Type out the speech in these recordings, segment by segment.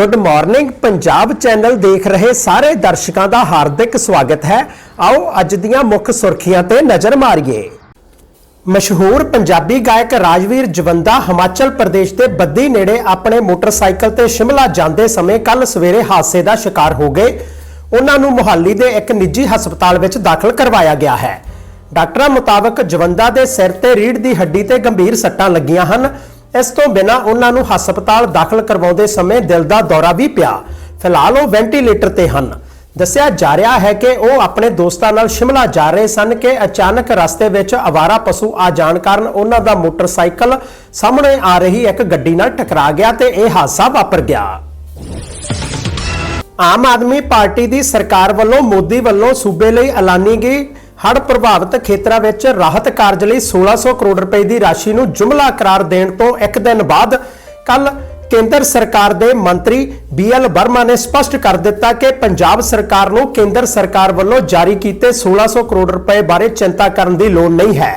Good morning Punjab channel ਦੇਖ ਰਹੇ ਸਾਰੇ ਦਰਸ਼ਕਾਂ ਦਾ ਹਾਰਦਿਕ ਸਵਾਗਤ ਹੈ। ਆਓ ਅੱਜ ਦੀਆਂ ਮੁੱਖ ਸੁਰਖੀਆਂ ਤੇ ਨਜ਼ਰ ਮਾਰੀਏ। ਮਸ਼ਹੂਰ ਪੰਜਾਬੀ ਗਾਇਕ ਰਾਜਵੀਰ ਜਵੰਦਾ ਹਿਮਾਚਲ ਪ੍ਰਦੇਸ਼ ਦੇ ਬੱਦੀ ਨੇੜੇ ਆਪਣੇ ਮੋਟਰਸਾਈਕਲ ਤੇ ਸ਼ਿਮਲਾ ਜਾਂਦੇ ਸਮੇਂ ਕੱਲ ਸਵੇਰੇ ਹਾਦਸੇ ਦਾ ਸ਼ਿਕਾਰ ਹੋ ਗਏ। ਉਹਨਾਂ ਨੂੰ ਮੁਹਾਲੀ ਦੇ ਇੱਕ ਨਿੱਜੀ ਹਸਪਤਾਲ ਵਿੱਚ ਦਾਖਲ ਕਰਵਾਇਆ ਗਿਆ ਹੈ। ਡਾਕਟਰਾਂ ਮੁਤਾਬਕ ਜਵੰਦਾ ਦੇ ਸਿਰ ਤੇ ਰੀੜ ਦੀ ਹੱਡੀ ਤੇ ਗੰਭੀਰ ਸੱਟਾਂ ਲੱਗੀਆਂ ਹਨ। ਇਸ ਤੋਂ ਬਿਨਾਂ ਉਹਨਾਂ ਨੂੰ ਹਸਪਤਾਲ ਦਾਖਲ ਕਰਵਾਉਂਦੇ ਸਮੇਂ ਦਿਲ ਦਾ ਦੌਰਾ ਵੀ ਪਿਆ। ਫਿਲਹਾਲ ਉਹ ਵੈਂਟੀਲੇਟਰ ਤੇ ਹਨ। ਦੱਸਿਆ ਜਾ ਰਿਹਾ ਹੈ ਕਿ ਉਹ ਆਪਣੇ ਦੋਸਤਾਂ ਨਾਲ ਸ਼ਿਮਲਾ ਜਾ ਰਹੇ ਸਨ ਕਿ ਅਚਾਨਕ ਰਸਤੇ ਵਿੱਚ ਅਵਾਰਾ ਪਸ਼ੂ ਆ ਜਾਣ ਕਾਰਨ ਉਹਨਾਂ ਦਾ ਮੋਟਰਸਾਈਕਲ ਸਾਹਮਣੇ ਆ ਰਹੀ ਇੱਕ ਗੱਡੀ ਨਾਲ ਟਕਰਾ ਗਿਆ ਤੇ ਇਹ ਹਾਦਸਾ ਵਾਪਰ ਗਿਆ। ਆਮ ਆਦਮੀ ਪਾਰਟੀ ਦੀ ਸਰਕਾਰ ਵੱਲੋਂ ਮੋਦੀ ਵੱਲੋਂ ਸੂਬੇ ਲਈ ਐਲਾਨੀ ਗਈ ਹੜ੍ਹ ਪ੍ਰਭਾਵਿਤ ਖੇਤਰਾਂ ਵਿੱਚ ਰਾਹਤ ਕਾਰਜ ਲਈ 1600 ਕਰੋੜ ਰੁਪਏ ਦੀ ਰਾਸ਼ੀ ਨੂੰ ਜੁਮਲਾ ਕਰਾਰ ਦੇਣ ਤੋਂ ਇੱਕ ਦਿਨ ਬਾਅਦ ਕੱਲ ਕੇਂਦਰ ਸਰਕਾਰ ਦੇ ਮੰਤਰੀ ਬੀਐਲ ਵਰਮਾ ਨੇ ਸਪਸ਼ਟ ਕਰ ਦਿੱਤਾ ਕਿ ਪੰਜਾਬ ਸਰਕਾਰ ਨੂੰ ਕੇਂਦਰ ਸਰਕਾਰ ਵੱਲੋਂ ਜਾਰੀ ਕੀਤੇ 1600 ਕਰੋੜ ਰੁਪਏ ਬਾਰੇ ਚਿੰਤਾ ਕਰਨ ਦੀ ਲੋੜ ਨਹੀਂ ਹੈ।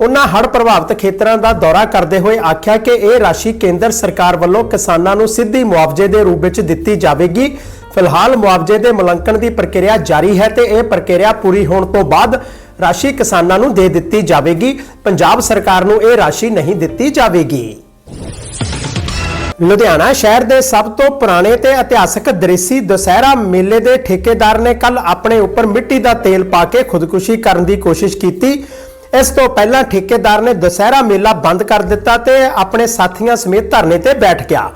ਉਹਨਾਂ ਹੜ੍ਹ ਪ੍ਰਭਾਵਿਤ ਖੇਤਰਾਂ ਦਾ ਦੌਰਾ ਕਰਦੇ ਹੋਏ ਆਖਿਆ ਕਿ ਇਹ ਰਾਸ਼ੀ ਕੇਂਦਰ ਸਰਕਾਰ ਵੱਲੋਂ ਕਿਸਾਨਾਂ ਨੂੰ ਸਿੱਧੀ ਮੁਆਵਜ਼ੇ ਦੇ ਰੂਪ ਵਿੱਚ ਦਿੱਤੀ ਜਾਵੇਗੀ। ਫਿਲਹਾਲ ਮੁਆਵਜ਼ੇ ਦੇ ਮੁਲਾਂਕਣ ਦੀ ਪ੍ਰਕਿਰਿਆ ਜਾਰੀ ਹੈ ਤੇ ਇਹ ਪ੍ਰਕਿਰਿਆ ਪੂਰੀ ਹੋਣ ਤੋਂ ਬਾਅਦ ਰਾਸ਼ੀ ਕਿਸਾਨਾਂ ਨੂੰ ਦੇ ਦਿੱਤੀ ਜਾਵੇਗੀ। ਪੰਜਾਬ ਸਰਕਾਰ ਨੂੰ ਇਹ ਰਾਸ਼ੀ ਨਹੀਂ ਦਿੱਤੀ ਜਾਵੇਗੀ। ਲੁਧਿਆਣਾ ਸ਼ਹਿਰ ਦੇ ਸਭ ਤੋਂ ਪੁਰਾਣੇ ਤੇ ਇਤਿਹਾਸਕ ਦ੍ਰਿਸ਼ੀ ਦੁਸਹਿਰਾ ਮੇਲੇ ਦੇ ਠੇਕੇਦਾਰ ਨੇ ਕੱਲ ਆਪਣੇ ਉੱਪਰ ਮਿੱਟੀ ਦਾ ਤੇਲ ਪਾ ਕੇ ਖੁਦਕੁਸ਼ੀ ਕਰਨ ਦੀ ਕੋਸ਼ਿਸ਼ ਕੀਤੀ। ਇਸ ਤੋਂ ਪਹਿਲਾਂ ਠੇਕੇਦਾਰ ਨੇ ਦੁਸਹਿਰਾ ਮੇਲਾ ਬੰਦ ਕਰ ਦਿੱਤਾ ਤੇ ਆਪਣੇ ਸਾਥੀਆਂ ਸਮੇਤ ਧਰਨੇ ਤੇ ਬੈਠ ਗਿਆ।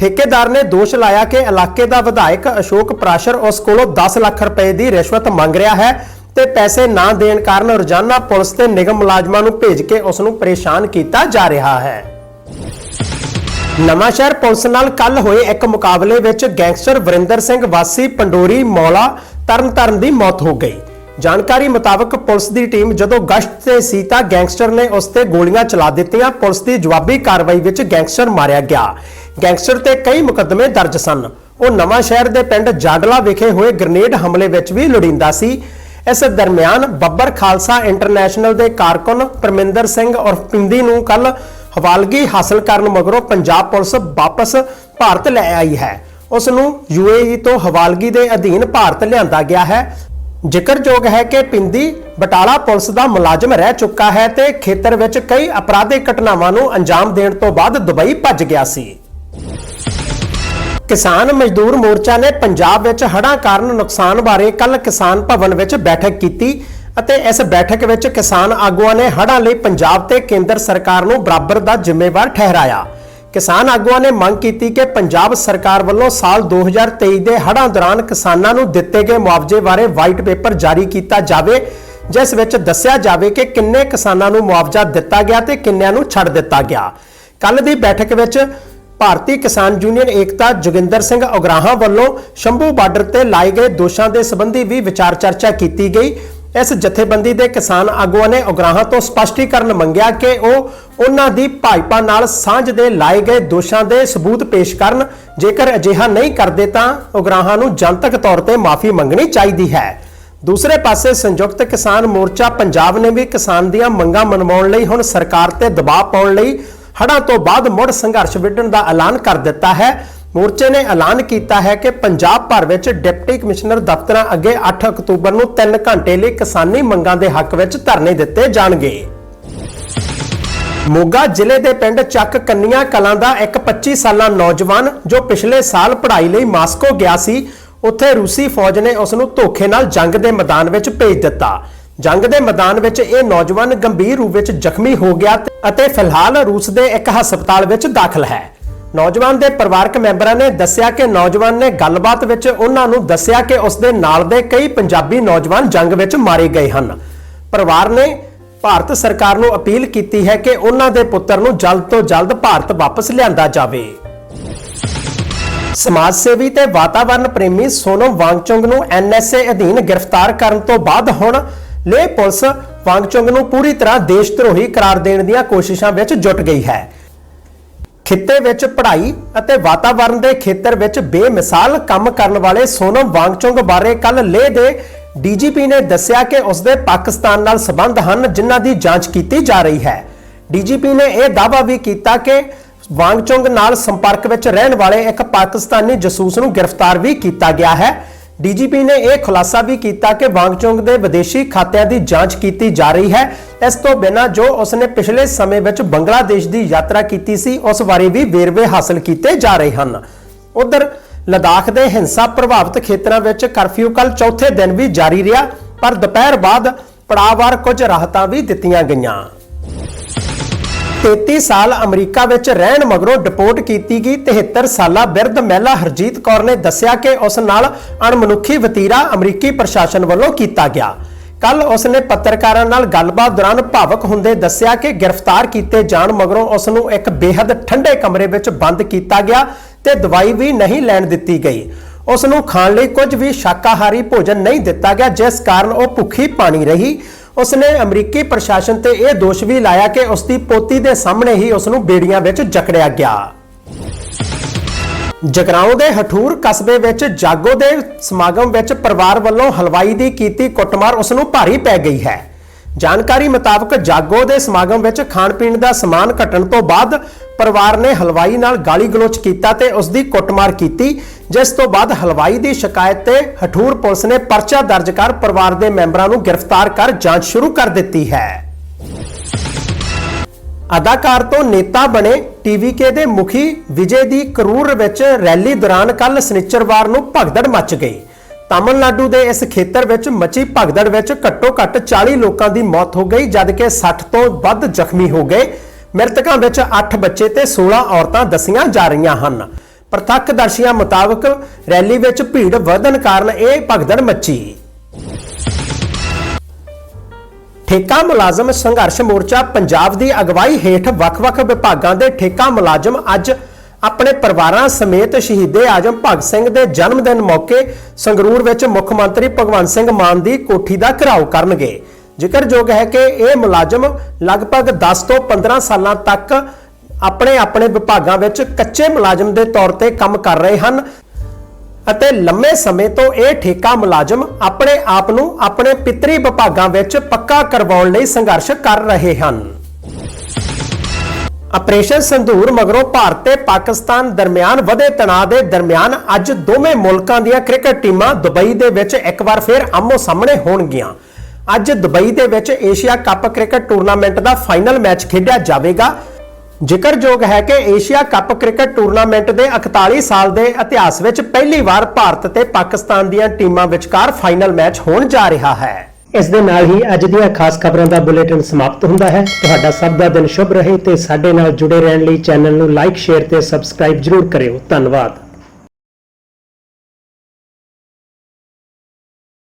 ਠੇਕੇਦਾਰ ਨੇ ਦੋਸ਼ ਲਾਇਆ ਕਿ ਇਲਾਕੇ ਦਾ ਵਿਧਾਇਕ ਅਸ਼ੋਕ ਪ੍ਰਾਸ਼ਰ ਉਸ ਕੋਲੋਂ 10 ਲੱਖ ਰੁਪਏ ਦੀ ਰਿਸ਼ਵਤ ਮੰਗ ਰਿਹਾ ਹੈ ਤੇ ਪੈਸੇ ਨਾ ਦੇਣ ਕਾਰਨ ਰੋਜ਼ਾਨਾ ਪੁਲਿਸ ਤੇ ਨਿਗਮ ਮੁਲਾਜ਼ਮਾਂ ਨੂੰ ਭੇਜ ਕੇ ਉਸ ਨੂੰ ਪਰੇਸ਼ਾਨ ਕੀਤਾ ਜਾ ਰਿਹਾ ਹੈ। ਨਵਾਂਸ਼ਹਿਰ ਪੁਲਿਸ ਨਾਲ ਕੱਲ ਹੋਏ ਇੱਕ ਮੁਕਾਬਲੇ ਵਿੱਚ ਗੈਂਗਸਟਰ ਵਰਿੰਦਰ ਸਿੰਘ ਵਾਸੀ, ਪੰਡੋਰੀ, ਮੌਲਾ, ਤਰਨਤਾਰਨ ਦੀ ਮੌਤ ਹੋ ਗਈ। ਜਾਣਕਾਰੀ ਮੁਤਾਬਕ ਪੁਲਿਸ ਦੀ ਟੀਮ ਜਦੋਂ ਗਸ਼ਤ ਤੇ ਸੀ ਤਾਂ ਗੈਂਗਸਟਰ ਨੇ ਉਸ ਤੇ ਗੋਲੀਆਂ ਚਲਾ ਦਿੱਤੀਆਂ। ਪੁਲਿਸ ਦੀ ਜਵਾਬੀ ਕਾਰਵਾਈ ਵਿੱਚ ਗੈਂਗਸਟਰ ਮਾਰਿਆ ਗਿਆ। ਗੈਂਗਸਟਰ ਤੇ ਕਈ ਮੁਕੱਦਮੇ ਦਰਜ ਸਨ। ਉਹ ਨਵਾਂ ਸ਼ਹਿਰ ਦੇ ਪਿੰਡ ਜਾਡਲਾ ਵਿਖੇ ਹੋਏ ਗ੍ਰਨੇਡ ਹਮਲੇ ਵਿੱਚ ਵੀ ਲੋੜੀਂਦਾ ਸੀ। ਇਸ ਦਰਮਿਆਨ ਬੱਬਰ ਖਾਲਸਾ ਇੰਟਰਨੈਸ਼ਨਲ ਦੇ ਕਾਰਕੁਨ ਪਰਮਿੰਦਰ ਸਿੰਘ ਔਰ ਪਿੰਦੀ ਨੂੰ ਕੱਲ ਹਵਾਲਗੀ ਹਾਸਲ ਕਰਨ ਮਗਰੋਂ ਪੰਜਾਬ ਪੁਲਿਸ ਵਾਪਸ ਭਾਰਤ ਲੈ ਆਈ ਹੈ। ਉਸ ਨੂੰ ਯੂਏਈ ਤੋਂ ਹਵਾਲਗੀ ਦੇ ਅਧੀਨ ਭਾਰਤ ਲਿਆਂਦਾ ਗਿਆ ਹੈ। ਜ਼ਿਕਰਯੋਗ ਹੈ ਕਿ ਪਿੰਦੀ ਬਟਾਲਾ ਪੁਲਿਸ ਦਾ ਮੁਲਾਜ਼ਮ ਰਹਿ ਚੁੱਕਾ ਹੈ ਤੇ ਖੇਤਰ ਵਿੱਚ ਕਈ ਅਪਰਾਧਿਕ ਘਟਨਾਵਾਂ ਨੂੰ ਅੰਜਾਮ ਦੇਣ ਤੋਂ ਬਾਅਦ ਦੁਬਈ ਭੱਜ ਗਿਆ ਸੀ। ਕਿਸਾਨ ਮਜ਼ਦੂਰ ਮੋਰਚਾ ਨੇ ਪੰਜਾਬ ਵਿੱਚ ਹੜ੍ਹਾਂ ਕਾਰਨ ਨੁਕਸਾਨ ਬਾਰੇ ਕੱਲ ਕਿਸਾਨ ਭਵਨ ਵਿੱਚ ਬੈਠਕ ਕੀਤੀ ਅਤੇ ਇਸ ਬੈਠਕ ਵਿੱਚ ਕਿਸਾਨ ਆਗੂਆਂ ਨੇ ਹੜ੍ਹਾਂ ਲਈ ਪੰਜਾਬ ਤੇ ਕੇਂਦਰ ਸਰਕਾਰ ਨੂੰ ਬਰਾਬਰ ਦਾ ਜ਼ਿੰਮੇਵਾਰ ਠਹਿਰਾਇਆ। ਕਿਸਾਨ ਆਗੂਆਂ ਨੇ ਮੰਗ ਕੀਤੀ ਕਿ ਪੰਜਾਬ ਸਰਕਾਰ ਵੱਲੋਂ ਸਾਲ 2023 ਦੇ ਹੜ੍ਹਾਂ ਦੌਰਾਨ ਕਿਸਾਨਾਂ ਨੂੰ ਦਿੱਤੇ ਗਏ ਮੁਆਵਜ਼ੇ ਬਾਰੇ ਵਾਈਟ ਪੇਪਰ ਜਾਰੀ ਕੀਤਾ ਜਾਵੇ, ਜਿਸ ਵਿੱਚ ਦੱਸਿਆ ਜਾਵੇ ਕਿ ਕਿੰਨੇ ਕਿਸਾਨਾਂ ਨੂੰ ਮੁਆਵਜ਼ਾ ਦਿੱਤਾ ਗਿਆ ਤੇ ਕਿੰਨਿਆਂ ਨੂੰ ਛੱਡ ਦਿੱਤਾ ਗਿਆ। ਕੱਲ ਦੀ ਬੈਠਕ ਵਿੱਚ ਭਾਰਤੀ ਕਿਸਾਨ ਯੂਨੀਅਨ ਏਕਤਾ ਜੋਗਿੰਦਰ ਸਿੰਘ ਉਗਰਾਹਾਂ ਵੱਲੋਂ ਸ਼ੰਭੂ ਬਾਰਡਰ ਤੇ ਲਾਏ ਗਏ ਦੋਸ਼ਾਂ ਦੇ ਸੰਬੰਧੀ ਵੀ ਵਿਚਾਰ ਚਰਚਾ ਕੀਤੀ ਗਈ। ਇਸ ਜਥੇਬੰਦੀ ਦੇ ਕਿਸਾਨ ਆਗੂਆਂ ਨੇ ਉਗਰਾਹਾਂ ਤੋਂ ਸਪਸ਼ਟੀਕਰਨ ਮੰਗਿਆ ਕਿ ਉਹ ਉਹਨਾਂ ਦੀ ਭਾਜਪਾ ਨਾਲ ਸਾਂਝ ਦੇ ਲਾਏ ਗਏ ਦੋਸ਼ਾਂ ਦੇ ਸਬੂਤ ਪੇਸ਼ ਕਰਨ। ਜੇਕਰ ਅਜਿਹਾ ਨਹੀਂ ਕਰਦੇ ਤਾਂ ਉਗਰਾਹਾਂ ਨੂੰ ਜਨਤਕ ਤੌਰ ਤੇ ਮਾਫੀ ਮੰਗਣੀ ਚਾਹੀਦੀ ਹੈ। ਦੂਸਰੇ ਪਾਸੇ ਸੰਯੁਕਤ ਕਿਸਾਨ ਮੋਰਚਾ ਪੰਜਾਬ ਨੇ ਵੀ ਕਿਸਾਨ ਦੀਆਂ ਮੰਗਾਂ ਮਨਵਾਉਣ ਲਈ ਹੁਣ ਸਰਕਾਰ ਤੇ ਦਬਾਅ ਪਾਉਣ ਲਈ ਹੜ੍ਹਾਂ ਤੋਂ ਬਾਅਦ ਮੁੜ ਸੰਘਰਸ਼ ਵਿੱਢਣ ਦਾ ਐਲਾਨ ਕਰ ਦਿੱਤਾ ਹੈ। ਮੋਰਚੇ ਨੇ ਐਲਾਨ ਕੀਤਾ ਹੈ ਕਿ ਪੰਜਾਬ ਭਰ ਵਿੱਚ ਡਿਪਟੀ ਕਮਿਸ਼ਨਰ ਦਫ਼ਤਰਾਂ ਅੱਗੇ 8 ਅਕਤੂਬਰ ਨੂੰ 3 ਘੰਟੇ ਲਈ ਕਿਸਾਨੀ ਮੰਗਾਂ ਦੇ ਹੱਕ ਵਿੱਚ ਧਰਨੇ ਦਿੱਤੇ ਜਾਣਗੇ। ਮੋਗਾ ਜ਼ਿਲ੍ਹੇ ਦੇ ਪਿੰਡ ਚੱਕ ਕੰਨੀਆਂ ਕਲਾਂ ਦਾ ਇੱਕ 25 ਸਾਲਾ ਨੌਜਵਾਨ ਜੋ ਪਿਛਲੇ ਸਾਲ ਪੜ੍ਹਾਈ ਲਈ ਮਾਸਕੋ ਗਿਆ ਸੀ, ਉੱਥੇ ਰੂਸੀ ਫੌਜ ਨੇ ਉਸ ਨੂੰ ਧੋਖੇ ਨਾਲ ਜੰਗ ਦੇ ਮੈਦਾਨ ਵਿੱਚ ਭੇਜ ਦਿੱਤਾ। ਜੰਗ ਦੇ ਮੈਦਾਨ ਵਿੱਚ ਇਹ ਨੌਜਵਾਨ ਗੰਭੀਰ ਰੂਪ ਵਿੱਚ ਜ਼ਖਮੀ ਹੋ ਗਿਆ ਅਤੇ ਫਿਲਹਾਲ ਰੂਸ ਦੇ ਇੱਕ ਹਸਪਤਾਲ ਵਿੱਚ ਦਾਖਲ ਹੈ। ਨੌਜਵਾਨ ਦੇ ਪਰਿਵਾਰਕ ਮੈਂਬਰਾਂ ਨੇ ਦੱਸਿਆ ਕਿ ਨੌਜਵਾਨ ਨੇ ਗੱਲਬਾਤ ਵਿੱਚ ਉਹਨਾਂ ਨੂੰ ਦੱਸਿਆ ਕਿ ਉਸ ਦੇ ਨਾਲ ਦੇ ਕਈ ਪੰਜਾਬੀ ਨੌਜਵਾਨ ਜੰਗ ਵਿੱਚ ਮਾਰੇ ਗਏ ਹਨ। ਪਰਿਵਾਰ ਨੇ ਭਾਰਤ ਸਰਕਾਰ ਨੂੰ ਅਪੀਲ ਕੀਤੀ ਹੈ ਕਿ ਉਹਨਾਂ ਦੇ ਪੁੱਤਰ ਨੂੰ ਜਲਦ ਤੋਂ ਜਲਦ ਭਾਰਤ ਵਾਪਸ ਲਿਆਂਦਾ ਜਾਵੇ। ਸਮਾਜ ਸੇਵੀ ਤੇ ਵਾਤਾਵਰਣ ਪ੍ਰੇਮੀ ਸੋਨਮ ਵਾਂਗਚੁੰਗ ਨੂੰ ਐਨਐਸਏ ਅਧੀਨ ਗ੍ਰਿਫਤਾਰ ਕਰਨ ਤੋਂ ਬਾਅਦ ਹੁਣ ਲੇਹ ਪੁਲਿਸ ਵਾਂਗਚੁੰਗ ਨੂੰ ਪੂਰੀ ਤਰ੍ਹਾਂ ਦੇਸ਼ ਧਰੋਹੀ ਕਰਾਰ ਦੇਣ ਦੀਆਂ ਕੋਸ਼ਿਸ਼ਾਂ ਵਿੱਚ ਜੁਟ ਗਈ ਹੈ। ਖਿੱਤੇ ਵਿੱਚ ਪੜ੍ਹਾਈ ਅਤੇ ਵਾਤਾਵਰਣ ਦੇ ਖੇਤਰ ਵਿੱਚ ਬੇਮਿਸਾਲ ਕੰਮ ਕਰਨ ਵਾਲੇ ਸੋਨਮ ਵਾਂਗਚੁੰਗ ਬਾਰੇ ਕੱਲ ਲੇਹ ਦੇ ਡੀਜੀਪੀ ਨੇ ਦੱਸਿਆ ਕਿ ਉਸ ਦੇ ਪਾਕਿਸਤਾਨ ਨਾਲ ਸਬੰਧ ਹਨ ਜਿਨ੍ਹਾਂ ਦੀ ਜਾਂਚ ਕੀਤੀ ਜਾ ਰਹੀ ਹੈ। ਡੀਜੀਪੀ ਨੇ ਇਹ ਦਾਅਵਾ ਵੀ ਕੀਤਾ ਕਿ ਵਾਂਗਚੁੰਗ ਨਾਲ ਸੰਪਰਕ ਵਿੱਚ ਰਹਿਣ ਵਾਲੇ ਇੱਕ ਪਾਕਿਸਤਾਨੀ ਜਸੂਸ ਨੂੰ ਗ੍ਰਿਫਤਾਰ ਵੀ ਕੀਤਾ ਗਿਆ ਹੈ। ਡੀਜੀਪੀ ਨੇ ਇਹ ਖੁਲਾਸਾ ਵੀ ਕੀਤਾ ਕਿ ਵਾਂਗਚੁੰਗ ਦੇ ਵਿਦੇਸ਼ੀ ਖਾਤਿਆਂ ਦੀ ਜਾਂਚ ਕੀਤੀ ਜਾ ਰਹੀ ਹੈ। ਇਸ ਤੋਂ ਬਿਨਾਂ ਜੋ ਉਸਨੇ ਪਿਛਲੇ ਸਮੇਂ ਵਿੱਚ ਬੰਗਲਾਦੇਸ਼ ਦੀ ਯਾਤਰਾ ਕੀਤੀ ਸੀ, ਉਸ ਬਾਰੇ ਵੀ ਵੇਰਵੇ ਹਾਸਲ ਕੀਤੇ ਜਾ ਰਹੇ ਹਨ। ਉਧਰ ਲਦਾਖ ਦੇ ਹਿੰਸਾ ਪ੍ਰਭਾਵਿਤ ਖੇਤਰਾਂ ਵਿੱਚ ਕਰਫਿਊ ਕੱਲ ਚੌਥੇ ਦਿਨ ਵੀ ਜਾਰੀ ਰਿਹਾ, ਪਰ ਦੁਪਹਿਰ ਬਾਅਦ ਪੜਾਅਵਾਰ ਕੁਝ ਰਾਹਤਾਂ ਵੀ ਦਿੱਤੀਆਂ ਗਈਆਂ। 33 ਸਾਲ ਅਮਰੀਕਾ ਵਿੱਚ ਰਹਿਣ ਮਗਰੋਂ ਡਿਪੋਰਟ ਕੀਤੀ ਗਈ। 73 ਸਾਲਾ ਬਿਰਧ ਮਹਿਲਾ ਹਰਜੀਤ ਕੌਰ ਨੇ ਦੱਸਿਆ ਕਿ ਉਸ ਨਾਲ ਅਣਮਨੁੱਖੀ ਵਤੀਰਾ ਅਮਰੀਕੀ ਪ੍ਰਸ਼ਾਸਨ ਵੱਲੋਂ ਕੀਤਾ ਗਿਆ। ਕੱਲ ਉਸ ਨੇ ਪੱਤਰਕਾਰਾਂ ਨਾਲ ਗੱਲਬਾਤ ਦੌਰਾਨ ਭਾਵਕ ਹੁੰਦੇ ਦੱਸਿਆ ਕਿ ਗ੍ਰਿਫਤਾਰ ਕੀਤੇ ਜਾਣ ਮਗਰੋਂ ਉਸ ਨੂੰ ਇੱਕ ਬੇहद ਠੰਡੇ ਕਮਰੇ ਵਿੱਚ ਬੰਦ ਕੀਤਾ ਗਿਆ ਤੇ ਦਵਾਈ ਵੀ ਨਹੀਂ ਲੈਣ ਦਿੱਤੀ ਗਈ। ਉਸ ਨੂੰ ਖਾਣ ਲਈ ਕੁਝ ਵੀ ਸ਼ਾਕਾਹਾਰੀ ਭੋਜਨ ਨਹੀਂ ਦਿੱਤਾ ਗਿਆ, ਜਿਸ ਕਾਰਨ ਉਹ ਭੁੱਖੀ ਪਾਣੀ ਰਹੀ। ਉਸ ਨੇ ਅਮਰੀਕੀ ਪ੍ਰਸ਼ਾਸਨ ਤੇ ਇਹ ਦੋਸ਼ ਵੀ ਲਾਇਆ ਕਿ ਉਸ ਦੀ ਪੋਤੀ ਦੇ ਸਾਹਮਣੇ ਹੀ ਉਸ ਨੂੰ ਬੇੜੀਆਂ ਵਿੱਚ ਜਕੜਿਆ ਗਿਆ। ਜਗਰਾਉਂ ਦੇ ਹਠੂਰ ਕਸਬੇ ਵਿੱਚ ਜਾਗੋ ਦੇ ਸਮਾਗਮ ਵਿੱਚ ਪਰਿਵਾਰ ਵੱਲੋਂ ਹਲਵਾਈ ਦੀ ਕੀਤੀ ਕੁੱਟਮਾਰ ਉਸ ਨੂੰ ਭਾਰੀ ਪੈ ਗਈ ਹੈ। ਜਾਣਕਾਰੀ ਮੁਤਾਬਕ ਜਾਗੋ ਦੇ ਸਮਾਗਮ ਵਿੱਚ ਖਾਣ ਪੀਣ ਦਾ ਸਮਾਨ ਘਟਣ ਤੋਂ ਬਾਅਦ ਪਰਿਵਾਰ ਨੇ ਹਲਵਾਈ ਨਾਲ ਗਾਲੀ ਗਲੋਚ ਕੀਤਾ ਤੇ ਉਸ ਦੀ ਕੁੱਟਮਾਰ ਕੀਤੀ, ਜਿਸ ਤੋਂ ਬਾਅਦ ਹਲਵਾਈ ਦੀ ਸ਼ਿਕਾਇਤ ਤੇ ਹਠੂਰ ਪੁਲਿਸ ਨੇ ਪਰਚਾ ਦਰਜ ਕਰ ਪਰਿਵਾਰ ਦੇ ਮੈਂਬਰਾਂ ਨੂੰ ਗ੍ਰਿਫਤਾਰ ਕਰ ਜਾਂਚ ਸ਼ੁਰੂ ਕਰ ਦਿੱਤੀ ਹੈ। ਅਦਾਕਾਰ ਤੋਂ ਨੇਤਾ ਬਣੇ ਟੀਵੀਕੇ ਦੇ ਮੁਖੀ ਵਿਜੇ ਦੀ ਕਰੂਰ ਵਿੱਚ ਰੈਲੀ ਦੌਰਾਨ ਕੱਲ ਸਨਿਚਰਵਾਰ ਨੂੰ ਭਗਦੜ ਮਚ ਗਈ। ਤਾਮਿਲਨਾਡੂ ਦੇ ਇਸ ਖੇਤਰ ਵਿੱਚ ਮਚੀ ਭਗਦੜ ਵਿੱਚ ਘੱਟੋ-ਘੱਟ 40 ਲੋਕਾਂ ਦੀ ਮੌਤ ਹੋ ਗਈ, ਜਦਕਿ 60 ਤੋਂ ਵੱਧ ਜ਼ਖਮੀ ਹੋ ਗਏ। ਮ੍ਰਿਤਕਾਂ ਵਿੱਚ 8 ਬੱਚੇ ਤੇ 16 ਔਰਤਾਂ ਦੱਸੀਆਂ ਜਾ ਰਹੀਆਂ ਹਨ। ਪ੍ਰਤੱਖਦਰਸ਼ੀਆਂ ਮੁਤਾਬਕ ਰੈਲੀ ਵਿੱਚ ਭੀੜ ਵਧਣ ਕਾਰਨ ਇਹ ਭਗਦੜ ਮੱਚੀ। ਠੇਕਾ ਮੁਲਾਜ਼ਮ ਸੰਘਰਸ਼ ਮੋਰਚਾ ਪੰਜਾਬ ਦੀ ਅਗਵਾਈ ਹੇਠ ਵੱਖ-ਵੱਖ ਵਿਭਾਗਾਂ ਦੇ ਠੇਕਾ ਮੁਲਾਜ਼ਮ ਅੱਜ ਆਪਣੇ ਪਰਿਵਾਰਾਂ ਸਮੇਤ ਸ਼ਹੀਦੇ ਆਜਮ ਭਗਤ ਸਿੰਘ ਦੇ ਜਨਮ ਦਿਨ ਮੌਕੇ ਸੰਗਰੂਰ ਵਿੱਚ ਮੁੱਖ ਮੰਤਰੀ ਭਗਵੰਤ ਸਿੰਘ ਮਾਨ ਦੀ ਕੋਠੀ ਦਾ ਘਿਰਾਓ ਕਰਨਗੇ। ਜ਼ਿਕਰਯੋਗ ਹੈ ਕਿ ਇਹ ਮੁਲਾਜ਼ਮ ਲਗਭਗ 10 ਤੋਂ 15 ਸਾਲਾਂ ਤੱਕ ਆਪਣੇ ਆਪਣੇ ਵਿਭਾਗਾਂ ਵਿੱਚ ਕੱਚੇ ਮੁਲਾਜ਼ਮ ਦੇ ਤੌਰ ਤੇ ਕੰਮ ਕਰ ਰਹੇ ਹਨ ਅਤੇ ਲੰਮੇ ਸਮੇਂ ਤੋਂ ਇਹ ਠੇਕਾ ਮੁਲਾਜ਼ਮ ਆਪਣੇ ਆਪ ਨੂੰ ਆਪਣੇ ਪਿਤਰੀ ਵਿਭਾਗਾਂ ਵਿੱਚ ਪੱਕਾ ਕਰਵਾਉਣ ਲਈ ਸੰਘਰਸ਼ ਕਰ ਰਹੇ ਹਨ। ਆਪਰੇਸ਼ਨ ਸੰਧੂਰ ਮਗਰੋਂ ਭਾਰਤ ਤੇ ਪਾਕਿਸਤਾਨ ਦਰਮਿਆਨ ਵਧੇ ਤਣਾਅ ਦੇ ਦਰਮਿਆਨ ਅੱਜ ਦੋਵੇਂ ਮੁਲਕਾਂ ਦੀਆਂ ਕ੍ਰਿਕਟ ਟੀਮਾਂ ਦੁਬਈ ਦੇ ਵਿੱਚ ਇੱਕ ਵਾਰ ਫਿਰ ਆਮੋ ਸਾਹਮਣੇ ਹੋਣਗੀਆਂ। ਅੱਜ ਦੁਬਈ ਦੇ ਵਿੱਚ ਏਸ਼ੀਆ ਕੱਪ ਕ੍ਰਿਕਟ ਟੂਰਨਾਮੈਂਟ ਦਾ ਫਾਈਨਲ ਮੈਚ ਖੇਡਿਆ ਜਾਵੇਗਾ। ਜ਼ਿਕਰਯੋਗ ਹੈ ਕਿ ਏਸ਼ੀਆ ਕੱਪ ਕ੍ਰਿਕਟ ਟੂਰਨਾਮੈਂਟ ਦੇ 41 ਸਾਲ ਦੇ ਇਤਿਹਾਸ ਵਿੱਚ ਪਹਿਲੀ ਵਾਰ ਭਾਰਤ ਤੇ ਪਾਕਿਸਤਾਨ ਦੀਆਂ ਟੀਮਾਂ ਵਿਚਕਾਰ ਫਾਈਨਲ ਮੈਚ ਹੋਣ ਜਾ ਰਿਹਾ ਹੈ। ਇਸ ਦੇ ਨਾਲ ਹੀ ਅੱਜ ਦੀਆਂ ਖਾਸ ਖਬਰਾਂ ਦਾ ਬੁਲੇਟਿਨ ਸਮਾਪਤ ਹੁੰਦਾ ਹੈ। ਤੁਹਾਡਾ ਸਭ ਦਾ ਦਿਨ ਸ਼ੁਭ ਰਹੇ ਤੇ ਸਾਡੇ ਨਾਲ ਜੁੜੇ ਰਹਿਣ ਲਈ ਚੈਨਲ ਨੂੰ ਲਾਈਕ, ਸ਼ੇਅਰ ਤੇ ਸਬਸਕ੍ਰਾਈਬ ਜਰੂਰ ਕਰਿਓ। ਧੰਨਵਾਦ।